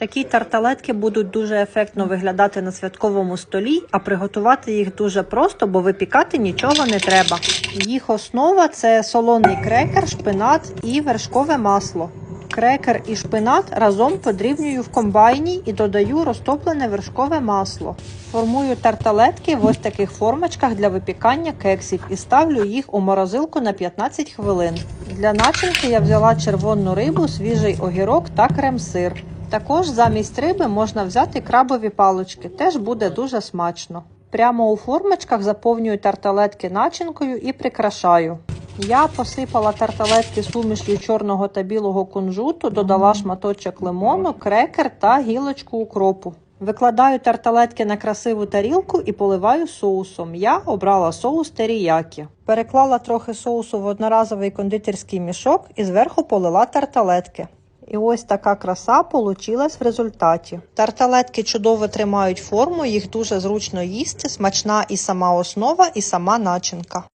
Такі тарталетки будуть дуже ефектно виглядати на святковому столі, а приготувати їх дуже просто, бо випікати нічого не треба. Їх основа це солоний крекер, шпинат і вершкове масло. Крекер і шпинат разом подрібнюю в комбайні і додаю розтоплене вершкове масло. Формую тарталетки в ось таких формочках для випікання кексів і ставлю їх у морозилку на 15 хвилин. Для начинки я взяла червону рибу, свіжий огірок та крем-сир. Також замість риби можна взяти крабові палички, теж буде дуже смачно. Прямо у формочках заповнюю тарталетки начинкою і прикрашаю. Я посипала тарталетки суміш'ю чорного та білого кунжуту, додала шматочок лимону, крекер та гілочку укропу. Викладаю тарталетки на красиву тарілку і поливаю соусом. Я обрала соус теріякі. Переклала трохи соусу в одноразовий кондитерський мішок і зверху полила тарталетки. І ось така краса получилась в результаті. Тарталетки чудово тримають форму, їх дуже зручно їсти, смачна і сама основа, і сама начинка.